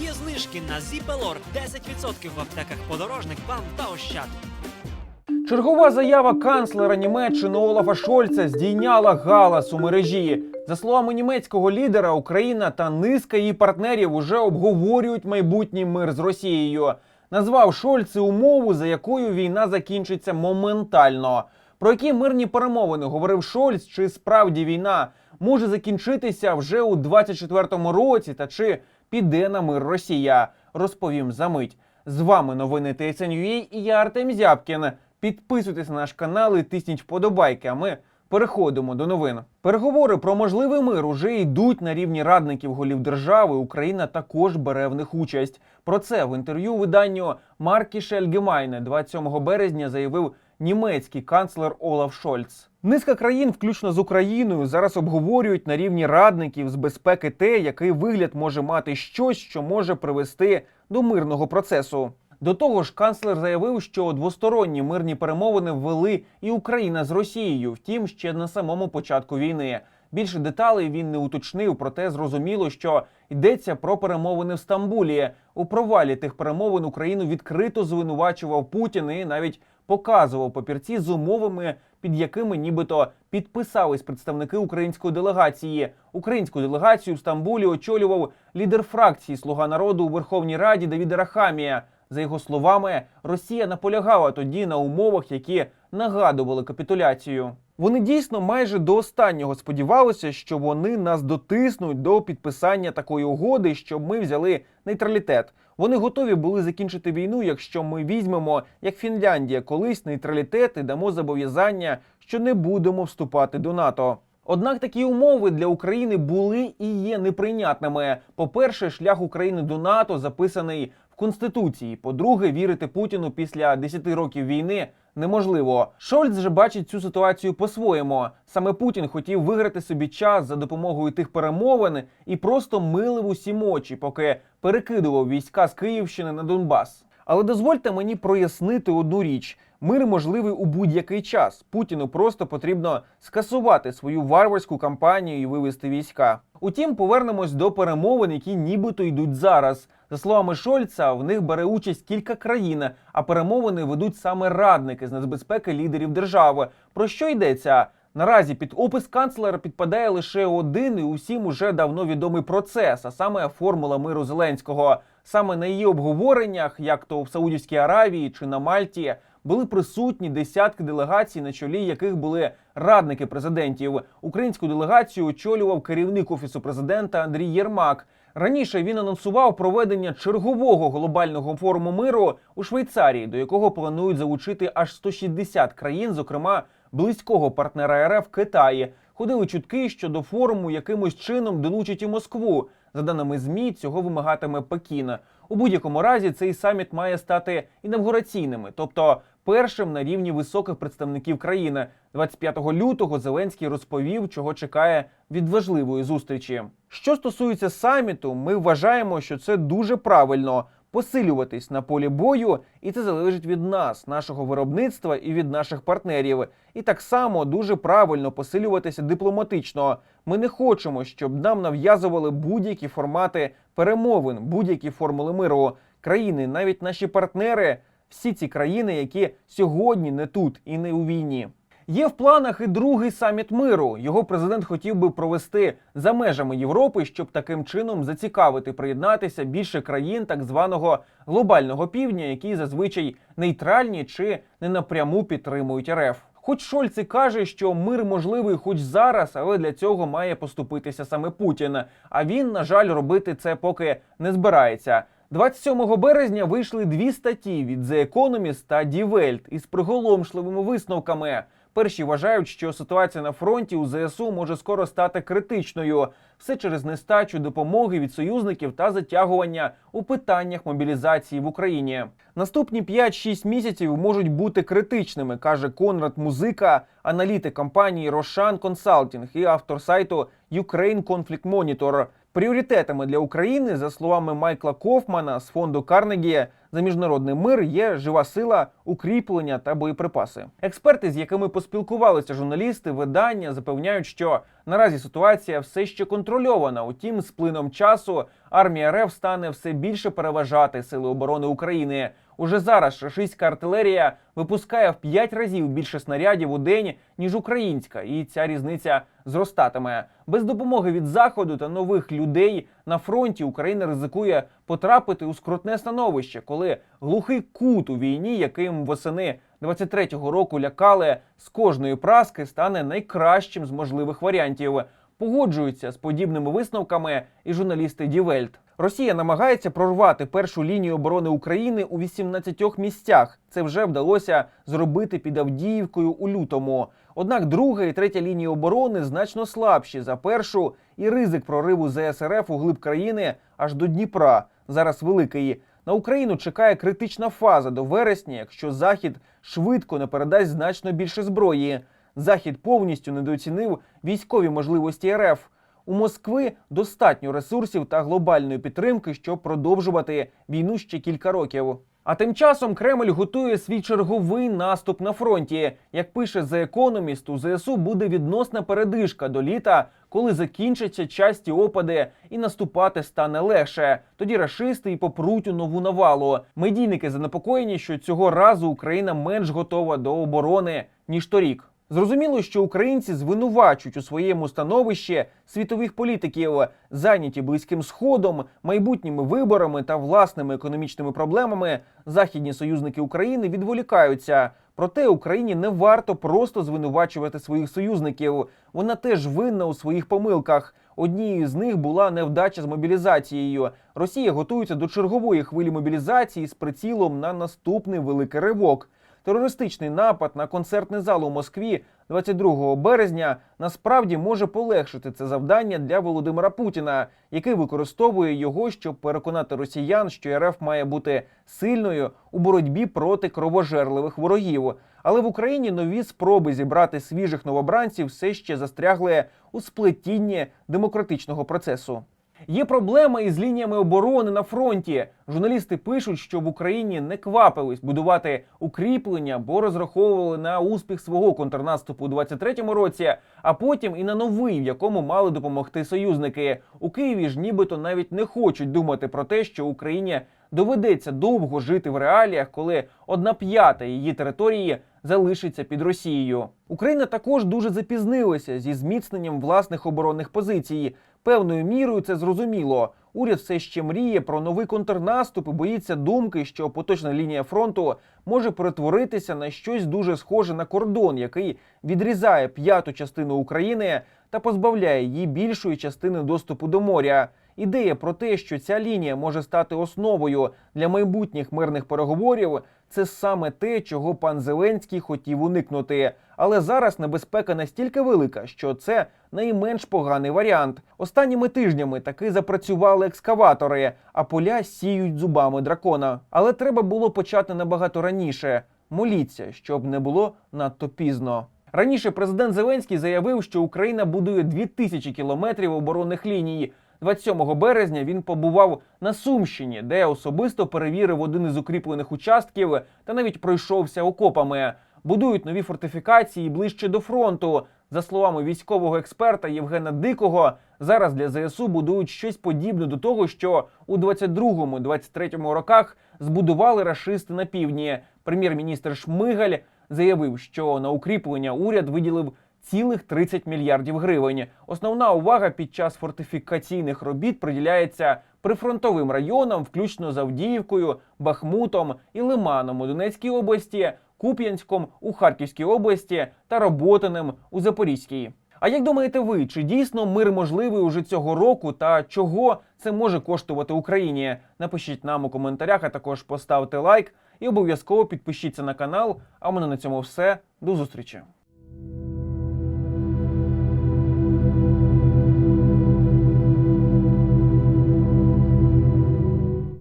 Є знижки на Зіпелор 10% в аптеках подорожник, бам та ощад. Чергова заява канцлера Німеччини Олафа Шольца здійняла галас у мережі. За словами німецького лідера, Україна та низка її партнерів уже обговорюють майбутній мир з Росією. Назвав Шольц умову, за якою війна закінчиться моментально. Про які мирні перемовини говорив Шольц, чи справді війна може закінчитися вже у 24-му році, та чи піде на мир Росія? Розповім за мить. З вами новини TSN.ua і я Артем Зябкін. Підписуйтесь на наш канал і тисніть вподобайки. А ми переходимо до новин. Переговори про можливий мир уже йдуть на рівні радників голів держави. Україна також бере в них участь. Про це в інтерв'ю виданню Маркіше Альгемайне 27 березня заявив німецький канцлер Олаф Шольц. Низка країн, включно з Україною, зараз обговорюють на рівні радників з безпеки те, який вигляд може мати щось, що може привести до мирного процесу. До того ж, канцлер заявив, що двосторонні мирні перемовини ввели і Україна з Росією, втім, ще на самому початку війни. Більше деталей він не уточнив, проте зрозуміло, що йдеться про перемовини в Стамбулі. У провалі тих перемовин Україну відкрито звинувачував Путін і навіть показував папірці з умовами, під якими нібито підписались представники української делегації. Українську делегацію в Стамбулі очолював лідер фракції Слуга народу у Верховній Раді Давід Рахамія. За його словами, Росія наполягала тоді на умовах, які нагадували капітуляцію. Вони дійсно майже до останнього сподівалися, що вони нас дотиснуть до підписання такої угоди, щоб ми взяли нейтралітет. Вони готові були закінчити війну, якщо ми візьмемо, як Фінляндія, колись нейтралітет і дамо зобов'язання, що не будемо вступати до НАТО. Однак такі умови для України були і є неприйнятними. По-перше, шлях України до НАТО записаний в Конституції. По-друге, вірити Путіну після 10 років війни неможливо. Шольц же бачить цю ситуацію по-своєму. Саме Путін хотів виграти собі час за допомогою тих перемовин і просто милив усім очі, поки перекидував війська з Київщини на Донбас. Але дозвольте мені прояснити одну річ: мир можливий у будь-який час. Путіну просто потрібно скасувати свою варварську кампанію і вивести війська. Утім, повернемось до перемовин, які нібито йдуть зараз. За словами Шольца, в них бере участь кілька країн, а перемовини ведуть саме радники з нацбезпеки лідерів держави. Про що йдеться? Наразі під опис канцлера підпадає лише один і усім уже давно відомий процес, а саме формула миру Зеленського. Саме на її обговореннях, як то в Саудівській Аравії чи на Мальті, були присутні десятки делегацій, на чолі яких були радники президентів. Українську делегацію очолював керівник офісу президента Андрій Єрмак. Раніше він анонсував проведення чергового глобального форуму миру у Швейцарії, до якого планують залучити аж 160 країн, зокрема близького партнера РФ Китаї. Ходили чутки, що до форуму якимось чином долучать і Москву. За даними змі, цього вимагатиме Пекін. У будь-якому разі цей саміт має стати інавгураційними, тобто першим на рівні високих представників країни. 25 лютого Зеленський розповів, чого чекає від важливої зустрічі. Що стосується саміту, ми вважаємо, що це дуже правильно посилюватись на полі бою, і це залежить від нас, нашого виробництва і від наших партнерів. І так само дуже правильно посилюватися дипломатично. Ми не хочемо, щоб нам нав'язували будь-які формати перемовин, будь-які формули миру. Країни, навіть наші партнери, всі ці країни, які сьогодні не тут і не у війні. Є в планах і другий саміт миру. Його президент хотів би провести за межами Європи, щоб таким чином зацікавити приєднатися більше країн так званого глобального півдня, які зазвичай нейтральні чи не напряму підтримують РФ. Хоч Шольц і каже, що мир можливий хоч зараз, але для цього має поступитися саме Путін. А він, на жаль, робити це поки не збирається. 27 березня вийшли дві статті від The Economist та Die Welt із приголомшливими висновками. Перші вважають, що ситуація на фронті у ЗСУ може скоро стати критичною. Все через нестачу допомоги від союзників та затягування у питаннях мобілізації в Україні. Наступні 5-6 місяців можуть бути критичними, каже Конрад Музика, аналітик компанії Рошан Consulting і автор сайту Ukraine Conflict Monitor. Пріоритетами для України, за словами Майкла Кофмана з фонду Карнегі за міжнародний мир, є жива сила, укріплення та боєприпаси. Експерти, з якими поспілкувалися журналісти, видання запевняють, що наразі ситуація все ще контрольована. Утім, з плином часу армія РФ стане все більше переважати сили оборони України. Уже зараз рашистська артилерія випускає в 5 разів більше снарядів у день, ніж українська, і ця різниця зростатиме. Без допомоги від заходу та нових людей на фронті Україна ризикує потрапити у скрутне становище, коли глухий кут у війні, яким восени 23-го року лякали з кожної праски, стане найкращим з можливих варіантів. Погоджуються з подібними висновками і журналісти Дівельт. Росія намагається прорвати першу лінію оборони України у 18 місцях. Це вже вдалося зробити під Авдіївкою у лютому. Однак друга і третя лінії оборони значно слабші за першу, і ризик прориву ЗСРФ у глиб країни аж до Дніпра. Зараз великий. На Україну чекає критична фаза до вересня, якщо Захід швидко не передасть значно більше зброї. Захід повністю недооцінив військові можливості РФ. У Москви достатньо ресурсів та глобальної підтримки, щоб продовжувати війну ще кілька років. А тим часом Кремль готує свій черговий наступ на фронті. Як пише The Economist, у ЗСУ буде відносна передишка до літа, коли закінчаться часті опади і наступати стане легше. Тоді рашисти і попруть у нову навалу. Медійники занепокоєні, що цього разу Україна менш готова до оборони ніж торік. Зрозуміло, що українці звинувачують у своєму становищі світових політиків, зайняті близьким сходом, майбутніми виборами та власними економічними проблемами. Західні союзники України відволікаються. Проте Україні не варто просто звинувачувати своїх союзників. Вона теж винна у своїх помилках. Однією з них була невдача з мобілізацією. Росія готується до чергової хвилі мобілізації з прицілом на наступний великий ривок. Терористичний напад на концертний зал у Москві 22 березня насправді може полегшити це завдання для Володимира Путіна, який використовує його, щоб переконати росіян, що РФ має бути сильною у боротьбі проти кровожерливих ворогів. Але в Україні нові спроби зібрати свіжих новобранців все ще застрягли у сплетінні демократичного процесу. Є проблема із лініями оборони на фронті. Журналісти пишуть, що в Україні не квапились будувати укріплення, бо розраховували на успіх свого контрнаступу у 23-му році, а потім і на новий, в якому мали допомогти союзники. У Києві ж нібито навіть не хочуть думати про те, що Україні доведеться довго жити в реаліях, коли одна п'ята її території залишиться під Росією. Україна також дуже запізнилася зі зміцненням власних оборонних позицій. Певною мірою це зрозуміло. Уряд все ще мріє про новий контрнаступ і боїться думки, що поточна лінія фронту може перетворитися на щось дуже схоже на кордон, який відрізає п'яту частину України та позбавляє її більшої частини доступу до моря. Ідея про те, що ця лінія може стати основою для майбутніх мирних переговорів, це саме те, чого пан Зеленський хотів уникнути. Але зараз небезпека настільки велика, що це найменш поганий варіант. Останніми тижнями таки запрацювали екскаватори, а поля сіють зубами дракона. Але треба було почати набагато раніше. Моліться, щоб не було надто пізно. Раніше президент Зеленський заявив, що Україна будує 2000 кілометрів оборонних ліній. 27 березня він побував на Сумщині, де особисто перевірив один із укріплених участків та навіть пройшовся окопами. Будують нові фортифікації ближче до фронту. За словами військового експерта Євгена Дикого, зараз для ЗСУ будують щось подібне до того, що у 22-23 роках збудували рашисти на півдні. Прем'єр-міністр Шмигаль заявив, що на укріплення уряд виділив цілих 30 мільярдів гривень. Основна увага під час фортифікаційних робіт приділяється прифронтовим районам, включно з Авдіївкою, Бахмутом і Лиманом у Донецькій області, Куп'янськом у Харківській області та Роботиним у Запорізькій. А як думаєте ви, чи дійсно мир можливий уже цього року та чого це може коштувати Україні? Напишіть нам у коментарях, а також поставте лайк і обов'язково підпишіться на канал. А в мене на цьому все. До зустрічі.